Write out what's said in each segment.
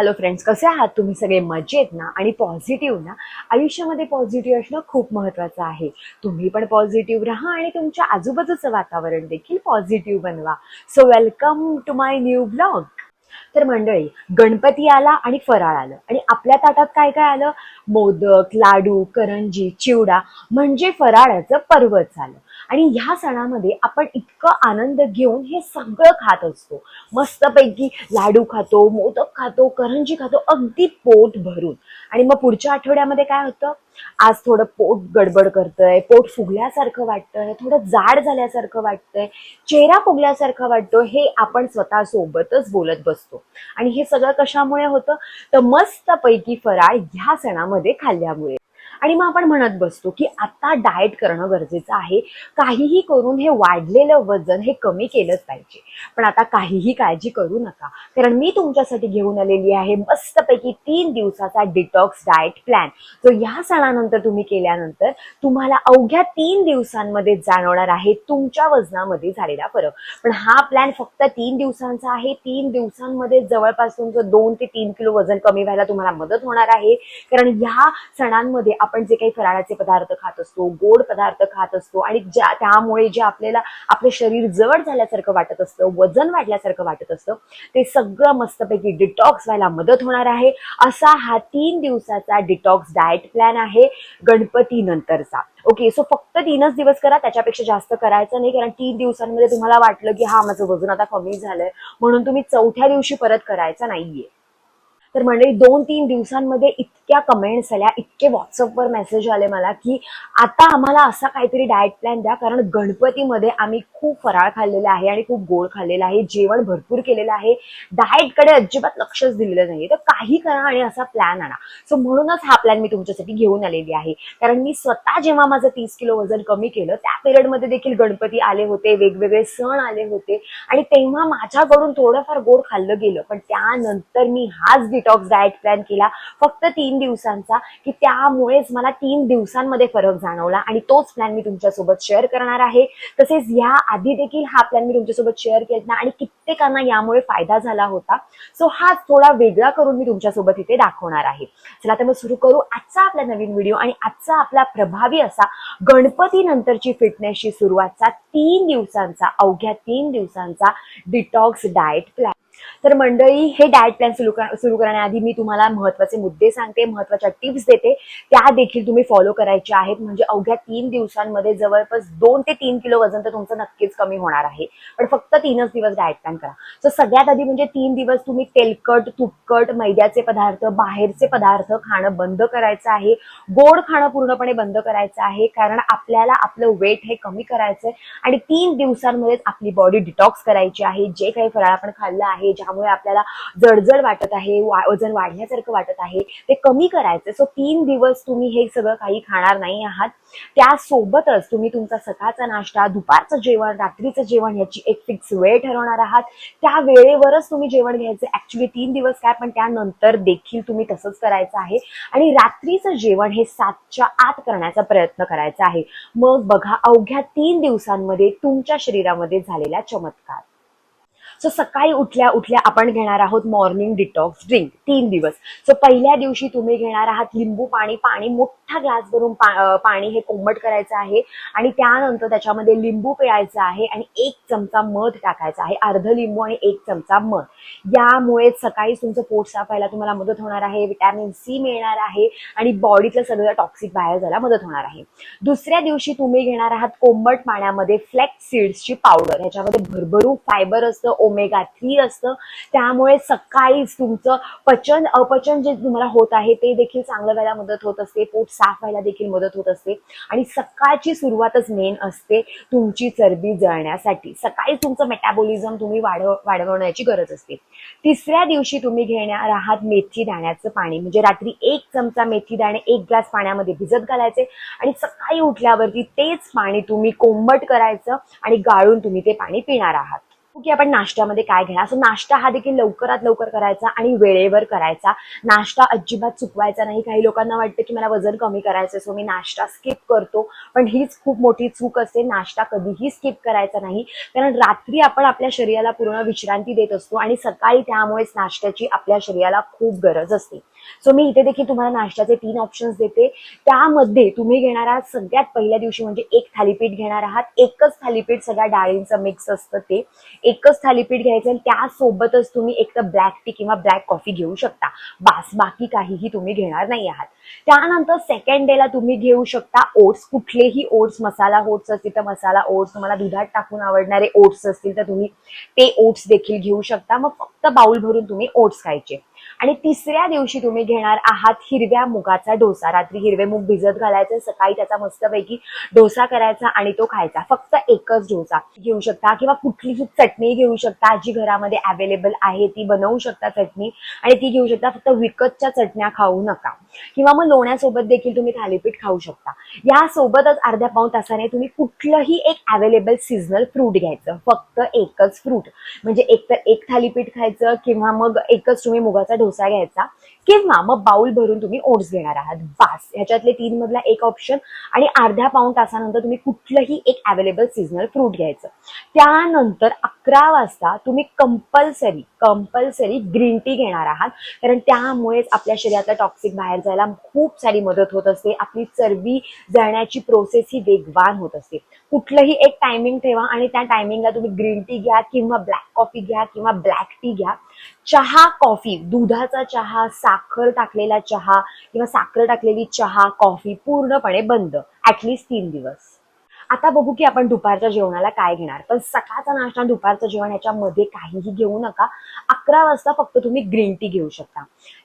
Hello friends कसे आहात? तुम्ही सगळे मजेत ना? आणि पॉझिटिव्ह ना? आयुष्यामध्ये पॉझिटिव्ह असणं खूप महत्वाचं आहे. तुम्ही पण पॉझिटिव्ह राहा आणि तुमच्या आजूबाजूचं वातावरण देखील पॉझिटिव्ह बनवा. So welcome to my new blog तर मंडळी गणपती आला आणि फराळ आलं. आणि आपल्या ताटात काय काय आलं? मोदक लाडू करंजी चिवडा म्हणजे फराळाचं पर्वच आलं आणि ह्या सणामध्ये आपण इतकं आनंद घेऊन हे सगळं खात असतो. मस्तपैकी लाडू खातो मोदक खातो करंजी खातो अगदी पोट भरून. आणि मग पुढच्या आठवड्यामध्ये काय होतं? आज थोडं पोट गडबड करतंय पोट फुगल्यासारखं वाटतंय थोडं जाड झाल्यासारखं वाटतंय चेहरा फुगल्यासारखं वाटतो हे आपण स्वतः सोबतच बोलत बसतो. आणि हे सगळं कशामुळे होतं? तर मस्तपैकी फराळ ह्या सणामध्ये खाल्ल्यामुळे. आणि मग आपण म्हणत बसतो की आता डाएट करणं गरजेचं आहे. काहीही करून हे वाढलेलं वजन हे कमी केलंच पाहिजे. पण आता काहीही काळजी करू नका. कारण मी तुमच्यासाठी घेऊन आलेली आहे मस्तपैकी तीन दिवसाचा डिटॉक्स डाएट प्लॅन जो या सणानंतर तुम्ही केल्यानंतर तुम्हाला अवघ्या तीन दिवसांमध्ये जाणवणार आहे तुमच्या वजनामध्ये झालेला फरक. पण हा प्लॅन फक्त तीन दिवसांचा आहे. तीन दिवसांमध्ये जवळपास तुमचं दोन ते तीन किलो वजन कमी व्हायला तुम्हाला मदत होणार आहे. कारण ह्या सणांमध्ये आपण जे काही फराळाचे पदार्थ खात असतो गोड पदार्थ खात असतो आणि ज्या त्यामुळे जे आपल्याला आपलं शरीर जड झाल्यासारखं वाटत असतं वजन वाढल्यासारखं वाटत असतं ते सगळं मस्तपैकी डिटॉक्स व्हायला मदत होणार आहे. असा हा तीन दिवसाचा डिटॉक्स डाएट प्लॅन आहे गणपती नंतरचा ओके सो फक्त तीनच दिवस करा त्याच्यापेक्षा जास्त करायचं नाही कारण तीन दिवसांमध्ये तुम्हाला वाटलं की हा माझं वजन आता कमी झालंय म्हणून तुम्ही चौथ्या दिवशी परत करायचं नाहीये. तर मंडळी दोन तीन दिवसांमध्ये इतक्या कमेंट्स आल्या इतके व्हॉट्सअपवर मेसेज आले मला की आता आम्हाला असा काहीतरी डाएट प्लॅन द्या कारण गणपतीमध्ये आम्ही खूप फराळ खाल्लेला आहे आणि खूप गोड खाल्लेला आहे जेवण भरपूर केलेलं आहे. डाएटकडे अजिबात लक्षच दिलेलं नाही तर काही करा आणि असा प्लॅन आणा. सो म्हणूनच हा प्लॅन मी तुमच्यासाठी घेऊन आलेली आहे. कारण मी स्वतः जेव्हा माझं तीस किलो वजन कमी केलं त्या पिरियडमध्ये देखील गणपती आले होते वेगवेगळे सण आले होते. आणि तेव्हा माझ्याकडून थोडंफार गोड खाल्लं गेलं. पण त्यानंतर मी हाच डिटॉक्स डाएट प्लॅन केला. फक्त तीन दिवसांचा की त्यामुळेच मला तीन दिवसांमध्ये फरक जाणवला आणि तोच प्लॅन मी तुमच्यासोबत शेअर करणार आहे. तसेच या आधी देखील हा प्लॅन मी तुमच्यासोबत शेअर केला आणि कित्येकांना यामुळे फायदा झाला होता. सो हा थोडा वेगळा करून मी तुमच्यासोबत इथे दाखवणार आहे. चला तर मग सुरू करू. आजचा आपला नवीन व्हिडिओ आणि आजचा आपला प्रभावी असा गणपती नंतरची फिटनेसची सुरुवातचा तीन दिवसांचा अवघ्या तीन दिवसांचा डिटॉक्स डाएट प्लॅन तर मंडळी हे डाएट प्लॅन सुरू सुरू करण्याआधी मी तुम्हाला महत्त्वाचे मुद्दे सांगते महत्त्वाच्या टिप्स देते. त्या देखील तुम्ही फॉलो करायच्या आहेत. म्हणजे अवघ्या तीन दिवसांमध्ये जवळपास दोन ते तीन किलो वजन तर तुमचं नक्कीच कमी होणार आहे. पण फक्त तीनच दिवस डाएट प्लॅन करा. सो सगळ्यात आधी म्हणजे तीन दिवस तुम्ही तेलकट तुपकट मैद्याचे पदार्थ बाहेरचे पदार्थ खाणं बंद करायचं आहे. गोड खाणं पूर्णपणे बंद करायचं आहे. कारण आपल्याला आपलं वेट हे कमी करायचंय. आणि तीन दिवसांमध्येच आपली बॉडी डिटॉक्स करायची आहे. जे काही फराळ आपण खाल्लं आहे ज्यामुळे आपल्याला जडजड वाटत आहे वजन वाढण्यासारखं वाटत आहे ते कमी करायचं. सो तीन दिवस तुम्ही हे सगळं काही खाणार नाही आहात. त्यासोबतच तुम्ही तुमचा सकाळचा नाश्ता दुपारचं जेवण रात्रीचं जेवण याची एक फिक्स वेळ ठरवणार आहात. त्या वेळेवरच तुम्ही जेवण घ्यायचं. ऍक्च्युली तीन दिवस काय पण त्यानंतर देखील तुम्ही तसंच करायचं आहे. आणि रात्रीचं जेवण हे सातच्या आत करण्याचा प्रयत्न करायचा आहे. मग बघा अवघ्या तीन दिवसांमध्ये तुमच्या शरीरामध्ये झालेला चमत्कार. सो सकाळी उठल्या उठल्या आपण घेणार आहोत मॉर्निंग डिटॉक्स ड्रिंक तीन दिवस. सो पहिल्या दिवशी तुम्ही घेणार आहात लिंबू पाणी. पाणी मोठा ग्लास भरून पा- पाणी हे कोंबट करायचं आहे. आणि त्यानंतर त्याच्यामध्ये लिंबू पिळायचं आहे आणि एक चमचा मध टाकायचा आहे. अर्ध लिंबू आणि एक चमचा मध. यामुळे सकाळी तुमचं पोट साफ व्हायला तुम्हाला मदत होणार आहे. विटॅमिन सी मिळणार आहे आणि बॉडीतलं सगळं टॉक्सिक बाहेर जायला मदत होणार आहे. दुसऱ्या दिवशी तुम्ही घेणार आहात कोंबट पाण्यामध्ये फ्लेक्स सीड्सची पावडर ह्याच्यामध्ये भरभरून फायबर असतं ओमेगा थ्री असतं. त्यामुळे सकाळीच तुमचं पचन अपचन जे तुम्हाला होत आहे ते देखील चांगलं व्हायला मदत होत असते. पोट साफ व्हायला देखील मदत होत असते. आणि सकाळची सुरुवातच मेन असते तुमची चरबी जळण्यासाठी. सकाळी तुमचं मेटाबॉलिझम तुम्ही वाढव वाढवण्याची गरज असते. तिसऱ्या दिवशी तुम्ही घेणार आहात मेथी दाण्याचं पाणी. म्हणजे रात्री एक चमचा मेथी दाणे एक ग्लास पाण्यामध्ये भिजत घालायचे. आणि सकाळी उठल्यावरती तेच पाणी तुम्ही कोंबट करायचं आणि गाळून तुम्ही ते पाणी पिणार आहात. की आपण नाश्त्यामध्ये काय घेणार? सो नाश्ता हा देखील लवकरात लवकर करायचा आणि वेळेवर करायचा. नाश्ता अजिबात चुकवायचा नाही. काही लोकांना वाटतं की मला वजन कमी करायचं सो मी नाश्ता स्किप करतो. पण हीच खूप मोठी चूक असते. नाश्ता कधीही स्किप करायचा नाही. कारण रात्री आपण आपल्या शरीराला पूर्ण विश्रांती देत असतो आणि सकाळी त्यामुळेच नाश्त्याची आपल्या शरीराला खूप गरज असते. सो मी इथे देखील तुम्हाला नाश्त्याचे तीन ऑप्शन्स देते. त्यामध्ये तुम्ही घेणार आहात सगळ्यात पहिल्या दिवशी म्हणजे एक थालीपीठ घेणार आहात. एकच थालीपीठ सगळ्या डाळींचं मिक्स असतं ते. एकच थालीपीठ घ्यायचं आणि त्यासोबतच तुम्ही एक तर ब्लॅक टी किंवा ब्लॅक कॉफी घेऊ शकता. बास बाकी काहीही तुम्ही घेणार नाही आहात. त्यानंतर सेकंड डेला तुम्ही घेऊ शकता ओट्स कुठलेही ओट्स मसाला ओट्स असतील तर मसाला ओट्स तुम्हाला दुधात टाकून आवडणारे ओट्स असतील तर तुम्ही ते ओट्स देखील घेऊ शकता. मग फक्त बाउल भरून तुम्ही ओट्स खायचे. आणि तिसऱ्या दिवशी तुम्ही घेणार आहात हिरव्या मुगाचा डोसा. रात्री हिरवे मूग भिजत घालायचे सकाळी त्याचा मस्तपैकी डोसा करायचा आणि तो खायचा. फक्त एकच डोसा घेऊ शकता किंवा कुठलीही चटणी घेऊ शकता. जी घरामध्ये अवेलेबल आहे ती बनवू शकता चटणी. आणि ती घेऊ शकता फक्त विकतच्या चटण्या खाऊ नका. किंवा मग लोण्यासोबत देखील तुम्ही थालीपीठ खाऊ शकता. यासोबतच अर्ध्या पाऊन तासाने तुम्ही कुठलंही एक अवेलेबल सिझनल फ्रूट घ्यायचं. फक्त एकच फ्रूट म्हणजे एक तर एक थालीपीठ खायचं किंवा मग एकच तुम्ही मुगाचा डोसा घ्यायचा किंवा मग बाउल भरून तुम्ही ओट्स घेणार आहात. बास. ह्याच्यातले तीन मधला एक ऑप्शन आणि अर्ध्या पाऊण तासानंतर तुम्ही कुठलंही एक अवेलेबल सीझनल फ्रूट घ्यायचं. त्यानंतर अकरा वाजता तुम्ही कंपल्सरी कंपल्सरी ग्रीन टी घेणार आहात. कारण त्यामुळेच आपल्या शरीरातलं टॉक्सिक बाहेर जायला खूप सारी मदत होत असते. आपली चरबी जळण्याची प्रोसेस ही वेगवान होत असते. कुठलंही एक टायमिंग ठेवा आणि त्या टायमिंगला तुम्ही ग्रीन टी घ्या किंवा ब्लॅक कॉफी घ्या किंवा ब्लॅक टी घ्या. चहा कॉफी दुधाचा चहा साखर टाकलेला चहा किंवा साखर टाकलेली चहा कॉफी पूर्णपणे बंद ऍटलिस्ट तीन दिवस. आता बघू की आपण दुपारच्या जेवणाला काय घेणार. पण सकाळचा नाश्ता दुपारचं जेवण ह्याच्यामध्ये काहीही घेऊ नका. अकरा वाजता फक्त तुम्ही ग्रीन टी घेऊ शकता.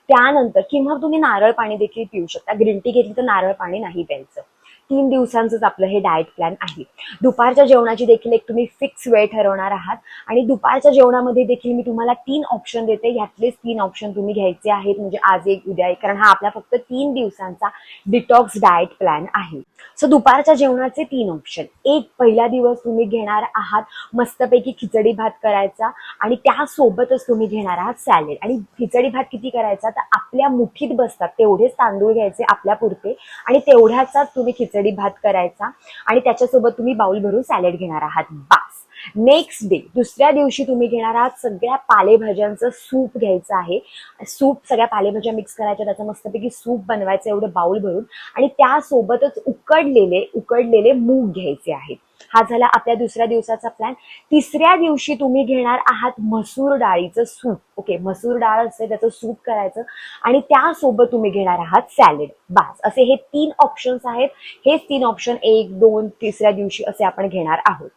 त्यानंतर किंवा तुम्ही नारळ पाणी देखील पिऊ शकता. ग्रीन टी घेतली तर नारळ पाणी नाही प्यायचं. तीन दिवसांचंच आपलं हे डाएट प्लॅन आहे. दुपारच्या जेवणाची देखील एक तुम्ही फिक्स वेळ ठरवणार आहात. आणि दुपारच्या जेवणामध्ये देखील मी तुम्हाला तीन ऑप्शन देते. यातलेच तीन ऑप्शन तुम्ही घ्यायचे आहेत. म्हणजे आज एक उद्या एक. कारण हा आपला फक्त तीन दिवसांचा डिटॉक्स डाएट प्लॅन आहे. सो दुपारच्या जेवणाचे तीन ऑप्शन एक पहिला दिवस तुम्ही घेणार आहात मस्तपैकी खिचडी भात करायचा आणि त्यासोबतच तुम्ही घेणार आहात सॅलेड आणि खिचडी भात किती करायचा? तर आपल्या मुठीत बसतात. तेवढेच तांदूळ घ्यायचे आपल्या पुरते आणि तेवढ्याचाच तुम्ही खिचडी भात करायचा. आणि त्याच्यासोबत तुम्ही बाउल भरून सॅलेड घेणार आहात. बास. नेक्स्ट डे दुसऱ्या दिवशी तुम्ही घेणार आहात सगळ्या पालेभाज्यांचं सूप घ्यायचं आहे. सूप सगळ्या पालेभाज्या मिक्स करायच्या त्याचं मस्तपैकी सूप बनवायचं एवढं बाऊल भरून. आणि त्यासोबतच उकडलेले उकडलेले मूग घ्यायचे आहेत. हा झाला आपल्या दुसऱ्या दिवसाचा प्लॅन तिसऱ्या दिवशी तुम्ही घेणार आहात मसूर डाळीचं सूप. ओके मसूर डाळ असते त्याचं सूप करायचं. आणि त्यासोबत तुम्ही घेणार आहात सॅलेड बास असे हे तीन ऑप्शन्स आहेत. हेच तीन ऑप्शन एक दोन तिसऱ्या दिवशी असे आपण घेणार आहोत.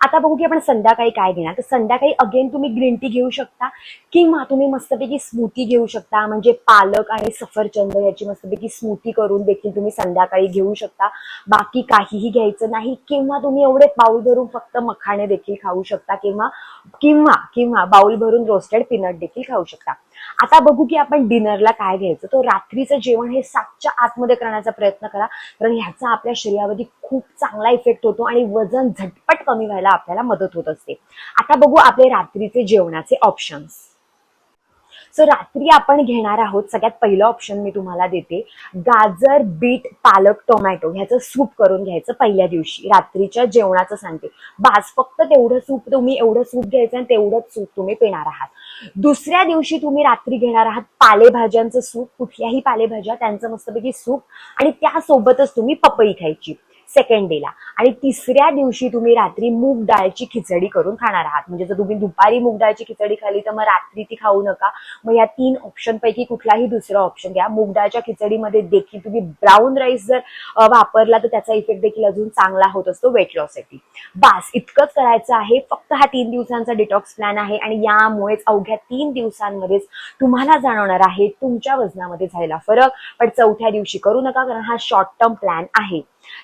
आता बघू की आपण संध्याकाळी काय घेणार तर संध्याकाळी अगेन तुम्ही ग्रीन टी घेऊ शकता किंवा तुम्ही मस्तपैकी स्मूथी घेऊ शकता. म्हणजे पालक आणि सफरचंद याची मस्तपैकी स्मूथी करून देखील तुम्ही संध्याकाळी घेऊ शकता. बाकी काहीही घ्यायचं नाही किंवा तुम्ही एवढे बाउल भरून फक्त मखाणे देखील खाऊ शकता किंवा किंवा किंवा बाउल भरून रोस्टेड पीनट देखील खाऊ शकता. आता बघू की आपण डिनरला काय घ्यायचं. तो रात्रीचं जेवण हे सातच्या आतमध्ये करण्याचा प्रयत्न करा. कारण ह्याचा आपल्या शरीरावरती खूप चांगला इफेक्ट होतो आणि वजन झटपट कमी व्हायला आपल्याला मदत होत असते. आता बघू आपले रात्रीचे जेवणाचे ऑप्शन्स सो रात्री आपण घेणार आहोत सगळ्यात पहिलं ऑप्शन मी तुम्हाला देते गाजर बीट पालक टोमॅटो ह्याचं सूप करून घ्यायचं पहिल्या दिवशी. रात्रीच्या जेवणाचं सांगते. बास फक्त तेवढं सूप तुम्ही एवढं सूप घ्यायचं आणि तेवढंच सूप तुम्ही पिणार आहात. दुसऱ्या दिवशी तुम्ही रात्री घेणार आहात पालेभाज्यांचं सूप कुठल्याही पालेभाज्या त्यांचं मस्तपैकी सूप आणि त्यासोबतच तुम्ही पपई खायची. सेकंड डेला आणि तिसऱ्या दिवशी तुम्ही रात्री मूग डाळची खिचडी करून खाणार आहात. म्हणजे जर तुम्ही दुपारी मूग डाळची खिचडी खाल्ली तर मग रात्री ती खाऊ नका. मग या तीन ऑप्शन पैकी कुठलाही दुसरा ऑप्शन घ्या. मूग डाळच्या खिचडीमध्ये देखील तुम्ही ब्राऊन राईस जर वापरला तर त्याचा इफेक्ट देखील अजून चांगला होत असतो वेट लॉससाठी बास इतकंच करायचं आहे. फक्त हा तीन दिवसांचा डिटॉक्स प्लॅन आहे. आणि यामुळेच अवघ्या तीन दिवसांमध्येच तुम्हाला जाणवणार आहे तुमच्या वजनामध्ये झालेला फरक. पण चौथ्या दिवशी करू नका कारण हा शॉर्ट टर्म प्लॅन आहे.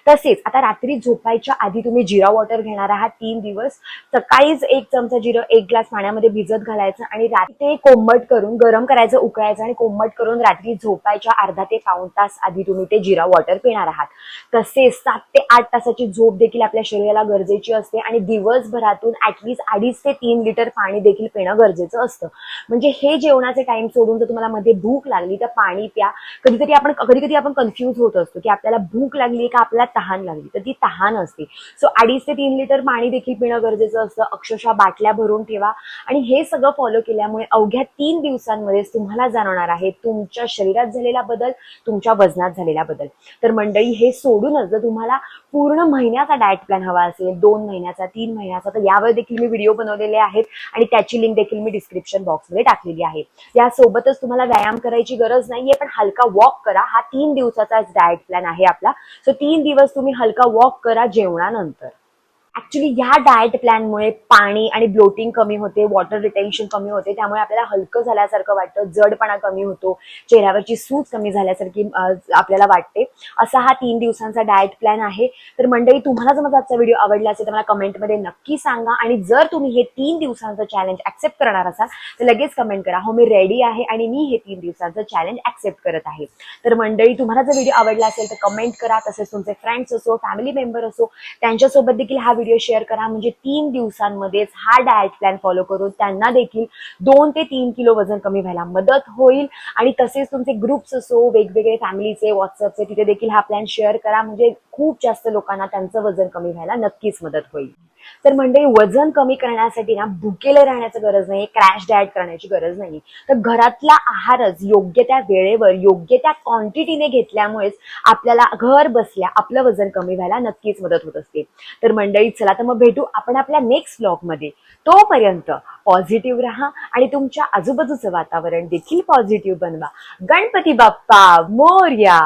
तसेच आता रात्री झोपायच्या आधी तुम्ही जिरा वॉटर घेणार आहात तीन दिवस. सकाळीच एक चमचा जिरं एक ग्लास पाण्यामध्ये भिजत घालायचं आणि रात्री ते कोंबट करून गरम करायचं उकळायचं आणि कोंबट करून रात्री झोपायच्या अर्धा ते पाऊण तास आधी तुम्ही ते जिरा वॉटर पिणार आहात. तसेच सात ते आठ तासाची झोप देखील आपल्या शरीराला गरजेची असते आणि दिवसभरातून ऍटलीस्ट अडीच ते तीन लिटर पाणी देखील पिणं गरजेचं असतं. म्हणजे हे जेवणाचे टाइम सोडून जर तुम्हाला मध्ये भूक लागली तर पाणी प्या. कधीतरी आपण कधी कधी आपण कन्फ्यूज होत असतो की आपल्याला भूक लागली का आपल्याला तहान लागली. तर ती तहान असते. सो अडीच ते तीन लिटर पाणी देखील पिणं गरजेचं असतं. अक्षरशः बाटल्या भरून ठेवा. आणि हे सगळं फॉलो केल्यामुळे अवघ्या तीन दिवसांमध्येच तुम्हाला जाणवणार आहे तुमच्या शरीरात झालेला बदल तुमच्या वजनात झालेला बदल. तर मंडळी हे सोडूनच जर तुम्हाला पूर्ण महिन्याचा डाएट प्लॅन हवा असेल दोन महिन्याचा तीन महिन्याचा तर यावर देखील मी व्हिडिओ बनवलेले आहेत आणि त्याची लिंक देखील मी डिस्क्रिप्शन बॉक्समध्ये टाकलेली आहे. यासोबतच तुम्हाला व्यायाम करायची गरज नाहीये पण हलका वॉक करा. हा तीन दिवसाचा डाएट प्लॅन आहे आपला. सो तीन दिवस तुम्ही हलका वॉक करा जेवणानंतर. ऍक्च्युली ह्या डाएट प्लॅनमुळे पाणी आणि ब्लोटिंग कमी होते वॉटर रिटेन्शन कमी होते. त्यामुळे आपल्याला हलकं झाल्यासारखं वाटतं जडपणा कमी होतो चेहऱ्यावरची सूज कमी झाल्यासारखी आपल्याला वाटते. असा हा तीन दिवसांचा डाएट प्लॅन आहे. तर मंडळी तुम्हाला जर माझा आजचा व्हिडिओ आवडला असेल तर मला कमेंटमध्ये नक्की सांगा. आणि जर तुम्ही हे तीन दिवसांचं चॅलेंज ऍक्सेप्ट करणार असाल तर लगेच कमेंट करा. हो मी रेडी आहे आणि मी हे तीन दिवसांचं चॅलेंज ऍक्सेप्ट करत आहे. तर मंडळी तुम्हाला जर व्हिडिओ आवडला असेल तर कमेंट करा. तसेच तुमचे फ्रेंड्स असो फॅमिली मेंबर असो त्यांच्यासोबत देखील हा व्हिडिओ शेअर करा. म्हणजे तीन दिवसांमध्येच हा डाएट प्लॅन फॉलो करून त्यांना देखील दोन ते तीन किलो वजन कमी व्हायला मदत होईल. आणि तसेच तुमचे ग्रुप्स असो वेगवेगळे फॅमिलीचे व्हॉट्सअपचे तिथे देखील हा प्लॅन शेअर करा. म्हणजे खूप जास्त लोकांना त्यांचं वजन कमी व्हायला नक्कीच मदत होईल. तर म्हणजे वजन कमी करण्यासाठी ना भुकेले राहण्याची गरज नाही क्रॅश डाएट करण्याची गरज नाही. तर घरातला आहारच योग्य त्या वेळेवर योग्य त्या क्वांटिटीने घेतल्यामुळेच आपल्याला घर बसल्या आपलं वजन कमी व्हायला नक्कीच मदत होत असते. तर मंडळी चला तर मग भेटू आपण आपल्या नेक्स्ट ब्लॉगमध्ये तोपर्यंत पॉझिटिव्ह राहा आणि तुमच्या आजूबाजूचं वातावरण देखील पॉझिटिव्ह बनवा. गणपती बाप्पा मोर्या!